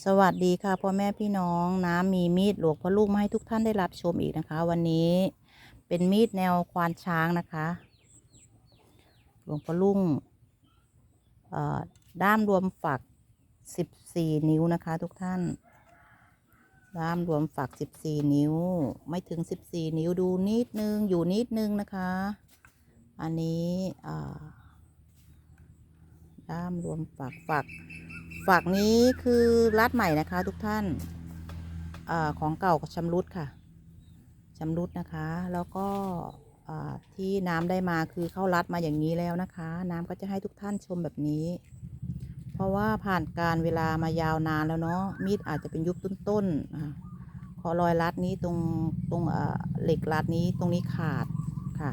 สวัสดีค่ะพ่อแม่พี่น้องน้ำมีมีดหลวงพ่อลูกมาให้ทุกท่านได้รับชมอีกนะคะ วันนี้เป็นมีดแนวควานช้างนะคะ หลวงพ่อลุงเอ่อด้ามรวมฝักสิบสี่นิ้วนะคะ ทุกท่าน ด้ามรวมฝักสิบสี่นิ้ว ไม่ถึงสิบสี่นิ้วดูนิดนึงอยู่นิดนึงนะคะ อันนี้อ่าด้ามรวมฝักฝัก ฝักนี้คือรัดใหม่นะคะ ทุกท่านอของเก่าก็ชำรุดค่ะชำรุดนะคะ แล้วก็ที่น้ำได้มาคือเข้ารัดมาอย่างนี้แล้วนะคะ น้ำก็จะให้ทุกท่านชมแบบนี้ เพราะว่าผ่านการเวลามายาวนานแล้วเนาะมีดอาจจะเป็นยุคต้นๆขอรอยรัดนี้ตรงตรงเหล็กรัดนี้ตรงนี้ขาดค่ะ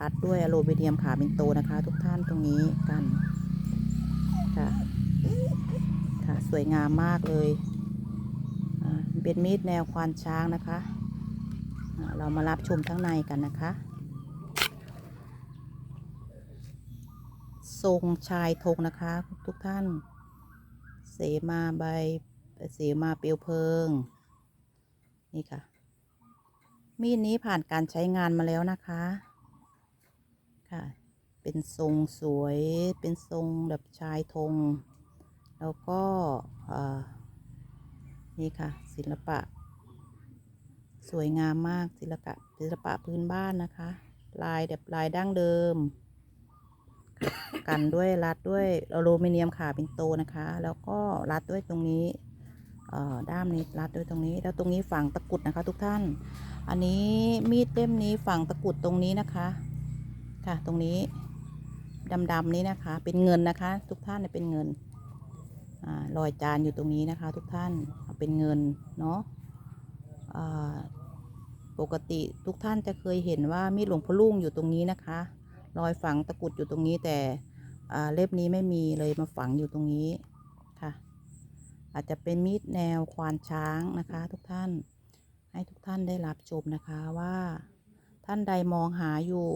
รัดด้วยอลูมิเนียมขาเป็นโตนะคะ ทุกท่านตรงนี้กันค่ะ ค่ะสวยงามมากเลย เป็นมีดแนวควานช้างนะคะ เรามารับชมข้างในกันนะคะ ทรงชายธงนะคะ ทุกท่าน เสมาใบ เสมาเปลวเพลิง นี่ค่ะ มีดนี้ผ่านการใช้งานมาแล้วนะคะ ค่ะ เป็นทรงสวย เป็นทรงแบบชายธง แล้วก็นี่ค่ะ ศิลปะ สวยงามมากศิลปะศิลปะพื้นบ้านนะคะ ลายแบบลายดั้งเดิม กันด้วยรัดด้วยอลูมิเนียมขาเป็นโตนะคะ แล้วก็รัดด้วยตรงนี้ด้ามนี้รัดด้วยตรงนี้ แล้วตรงนี้ฝังตะกุดนะคะ ทุกท่าน อันนี้มีดเล่มนี้ฝังตะกุดตรงนี้นะคะ ค่ะตรงนี้ดำๆนี้นะคะ เป็นเงินนะคะ ทุกท่านเนี่ยเป็นเงิน อารอยจานอยู่ตรงนี้นะคะทุกท่านเป็นเงินเนาะปกติทุกท่านจะเคยเห็นว่ามีดหลวงพ่อลุ่งอยู่ตรงนี้นะคะรอยฝังตะกุดอยู่ตรงนี้แต่เล็บนี้ไม่มีเลยมาฝังอยู่ตรงนี้ค่ะ อาจจะเป็นมีดแนวควานช้างนะคะ ทุกท่านให้ทุกท่านได้รับชมนะคะว่าท่านใดมองหาอยู่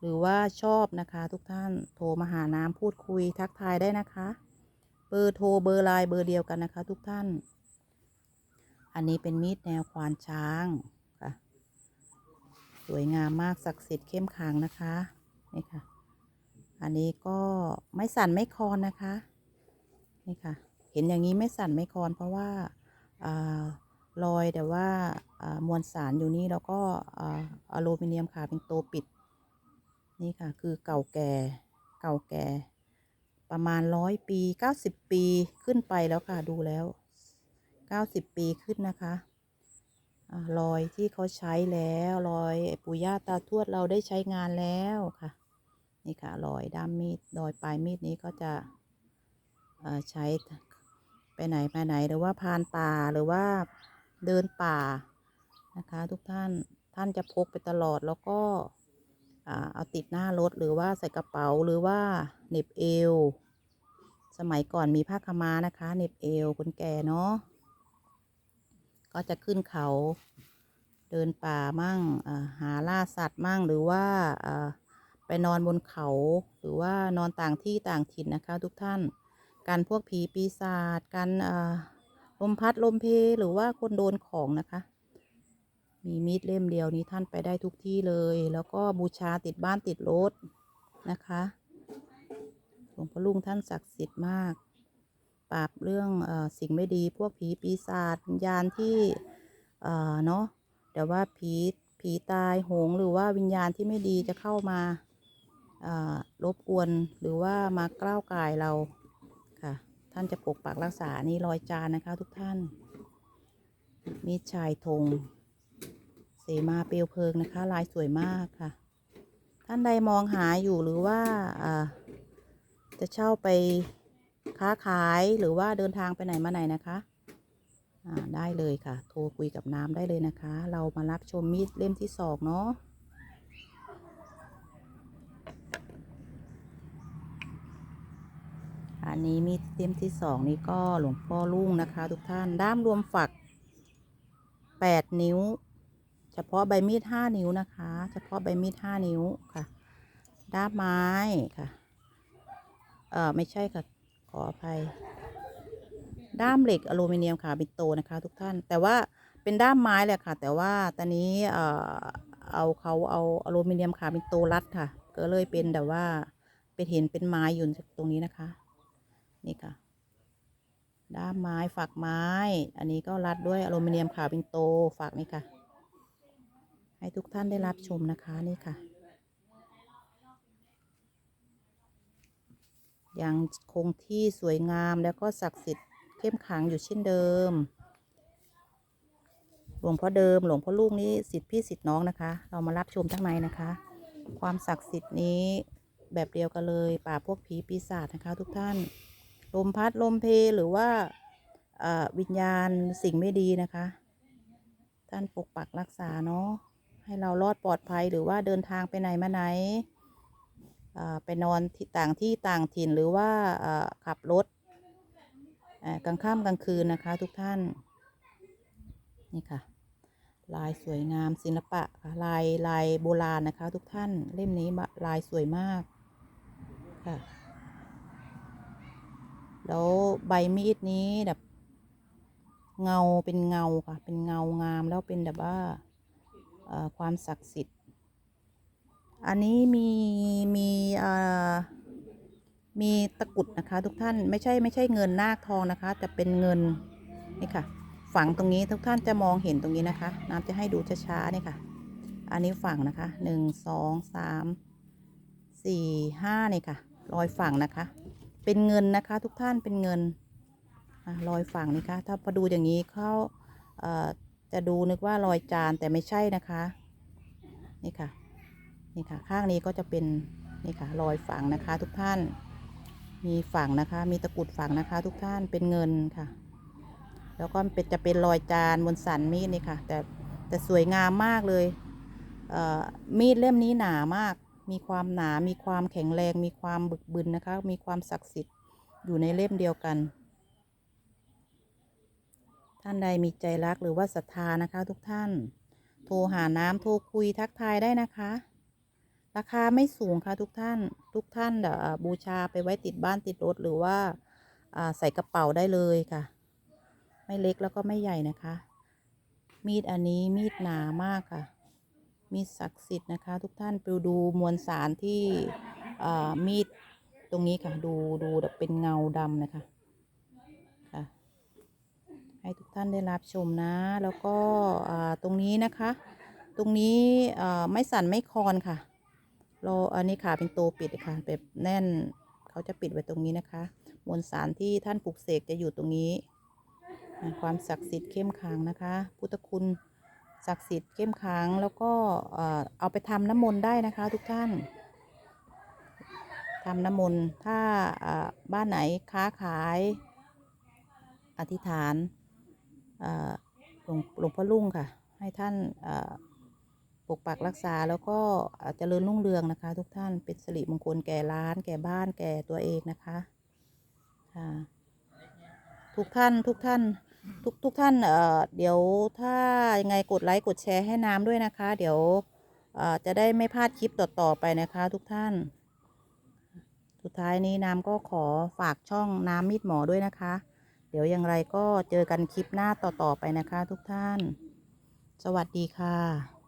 หรือว่าชอบนะคะ ทุกท่านโทรมาหาน้ำพูดคุยทักทายได้นะคะ เบอร์โทรเบอร์ไลน์เบอร์เดียวกันนะคะ ทุกท่าน อันนี้เป็นมีดแนวควานช้างค่ะ สวยงามมากศักดิ์สิทธิ์เข้มขังนะคะนี่ค่ะ อันนี้ก็ไม่สั่นไม่คลอนนะคะนี่ค่ะ เห็นอย่างนี้ไม่สั่นไม่คลอนเพราะว่าอารอยแต่ว่ามวลสารอยู่นี่แล้วก็อ่าอลูมิเนียมขาเป็นโตปิด นี่ค่ะ คือเก่าแก่เก่าแก่ ประมาณร้อยปีเก้าสิบปีขึ้นไปแล้วค่ะดูแล้วเก้าสิบปีขึ้นนะคะรอยที่เขาใช้แล้วรอยปู่ย่าตาทวดเราได้ใช้งานแล้วค่ะ นี่ค่ะรอยด้ามมีดรอยปลายมีดนี้ก็จะใช้ไปไหนมาไหนหรือว่าพานป่าหรือว่าเดินป่านะคะ ทุกท่านท่านจะพกไปตลอดแล้วก็เอาติดหน้ารถหรือว่าใส่กระเป๋าหรือว่าเหน็บเอว สมัยก่อนมีผ้าขม้านะคะเน็บเอวคนแก่เนาะก็จะขึ้นเขาเดินป่ามั่งหาล่าสัตว์มั่งหรือว่าไปนอนบนเขา หรือว่านอนต่างที่ต่างถิ่นนะคะ ทุกท่านกันพวกผีปีศาจกันลมพัดลมเพหรือว่าคนโดนของนะคะ มีมีดเล่มเดียวนี้ท่านไปได้ทุกที่เลย แล้วก็บูชาติดบ้านติดรถนะคะ วงพ่อลุงท่านศักดิ์สิทธิ์มาก ปราบเรื่องอสิ่งไม่ดีพวกผีปีศาจวิญญาณที่เอ่อเนาะแต่ว่าผีผีตายโหงหรือว่าวิญญาณที่ไม่ดีจะเข้ามาเอ่อรบกวนหรือว่ามากล้าวกายเราค่ะ ท่านจะปกปักรักษานี่รอยจานนะคะ ทุกท่าน มีชายธงเสมาเปลวเพลิงนะคะ ลายสวยมากค่ะ ท่านใดมองหาอยู่หรือว่าอ่า จะเช่าไปค้าขายหรือว่าเดินทางไปไหนมาไหนนะคะได้เลยค่ะ โทรคุยกับน้ำได้เลยนะคะ เรามารับชมมีดเล่มที่สองเนาะอันนี้มีดเล่มที่สองนี่ก็หลวงพ่อลุ่งนะคะ ทุกท่านด้ามรวมฝักแปดนิ้ว เฉพาะใบมีดห้านิ้วนะคะ เฉพาะใบมีดห้านิ้วค่ะ ด้ามไม้ค่ะ เออไม่ใช่ค่ะขออภัย ด้ามเหล็กอลูมิเนียมค่ะบิโตนะคะทุกท่าน แต่ว่าเป็นด้ามไม้แหละค่ะ แต่ว่าตอนนี้เอ่อเอาเขาเอาอลูมิเนียมคาบิโตรัดค่ะ ก็เลยเป็นแบบว่าเป็นเห็นเป็นไม้อยู่ตรงนี้นะคะ นี่ค่ะ ด้ามไม้ฝักไม้ อันนี้ก็รัดด้วยอลูมิเนียมคาบิโตฝักนี่ค่ะ ให้ทุกท่านได้รับชมนะคะนี่ค่ะ ยังคงที่สวยงามแล้วก็ศักดิ์สิทธิ์เข้มขังอยู่เช่นเดิม หลวงพ่อเดิมหลวงพ่อลูกนี้สิทธิพี่สิทธิน้องนะคะ เรามารับชมทั้งในนะคะ ความศักดิ์สิทธิ์นี้แบบเดียวกันเลยป่าพวกผีปีศาจนะคะ ทุกท่าน ลมพัดลมเพหรือว่าอ่อวิญญาณสิ่งไม่ดีนะคะ ท่านปกปักรักษาเนาะให้เรารอดปลอดภัยหรือว่าเดินทางไปไหนมาไหน ไปนอนที่ต่างที่ต่างถิ่นหรือว่าขับรถกลางค่ำกลางคืนนะคะทุกท่าน นี่ค่ะ ลายสวยงามศิลปะค่ะลายลายโบราณนะคะ ทุกท่านเล่มนี้ลายสวยมากค่ะ แล้วใบมีดนี้แบบเงาเป็นเงาค่ะ เป็นเงางามแล้วเป็นแบบว่าความศักดิ์สิทธิ์ อันนี้มีมีเอ่อมีตะกุดนะคะ ทุกท่านไม่ใช่ไม่ใช่เงินนาคทองนะคะแต่เป็นเงินนี่ค่ะ ฝังตรงนี้ทุกท่านจะมองเห็นตรงนี้นะคะ น้ำจะให้ดูช้าๆนี่ค่ะ อันนี้ฝังนะคะหนึ่งสองสามสี่ห้านี่ค่ะ รอยฝังนะคะ เป็นเงินนะคะ ทุกท่านเป็นเงินรอยฝังนี่ค่ะถ้าพอดูอย่างนี้เขาเอ่อจะดูนึกว่ารอยจานแต่ไม่ใช่นะคะ นี่ค่ะ นี่ค่ะ ข้างนี้ก็จะเป็นนี่ค่ะรอยฝังนะคะ ทุกท่าน มีฝังนะคะ มีตะกุดฝังนะคะ ทุกท่านเป็นเงินค่ะ แล้วก็เป็นจะเป็นรอยจานบนสันมีดนี่ค่ะ แต่แต่สวยงามมากเลยเอ่อมีดเล่มนี้หนามาก มีความหนา มีความแข็งแรง มีความบึกบึนนะคะ มีความศักดิ์สิทธิ์อยู่ในเล่มเดียวกัน ท่านใดมีใจรักหรือว่าศรัทธานะคะ ทุกท่าน โทรหาน้ำโทรคุยทักทายได้นะคะ ราคาไม่สูงค่ะทุกท่านทุกท่านเดี๋ยวบูชาไปไว้ติดบ้านติดรถหรือว่าใส่กระเป๋าได้เลยค่ะ ไม่เล็กแล้วก็ไม่ใหญ่นะคะ มีดอันนี้มีดหนามากค่ะ มีดศักดิ์สิทธิ์นะคะ ทุกท่านไปดูมวลสารที่มีดตรงนี้ค่ะ ดูดูแบบเป็นเงาดำนะคะค่ะให้ทุกท่านได้รับชมนะ แล้วก็ตรงนี้นะคะ ตรงนี้ไม่สั่นไม่คลอนค่ะ ราอันนี้ขาเป็นตัวปิดค่ะแบบแน่นเขาจะปิดไว้ตรงนี้นะคะ มวลสารที่ท่านปลุกเสกจะอยู่ตรงนี้ ความศักดิ์สิทธิ์เข้มขังนะคะ พุทธคุณศักดิ์สิทธิ์เข้มขังแล้วก็เอ่อเอาไปทำน้ำมนต์ได้นะคะ ทุกท่านทำน้ำมนต์ถ้าบ้านไหนค้าขาย อธิษฐานหลวงหลวงพ่อลุ่งค่ะ ให้ท่านเอ่อ ปกปักรักษาแล้วก็เจริญรุ่งเรืองนะคะ ทุกท่านเป็นสิริมงคลแก่ร้าน แก่บ้านแก่ตัวเองนะคะค่ะทุกท่านทุกท่านทุกทุกท่านเอ่อเดี๋ยวถ้ายังไงกดไลค์กดแชร์ให้น้ำด้วยนะคะ เดี๋ยวเอ่อจะได้ไม่พลาดคลิปต่อๆไปนะคะ ทุกท่าน สุดท้ายนี้น้ำก็ขอฝากช่องน้ำมีดหมอด้วยนะคะ เดี๋ยวอย่างไรก็เจอกันคลิปหน้าต่อๆไปนะคะ ทุกท่าน สวัสดีค่ะ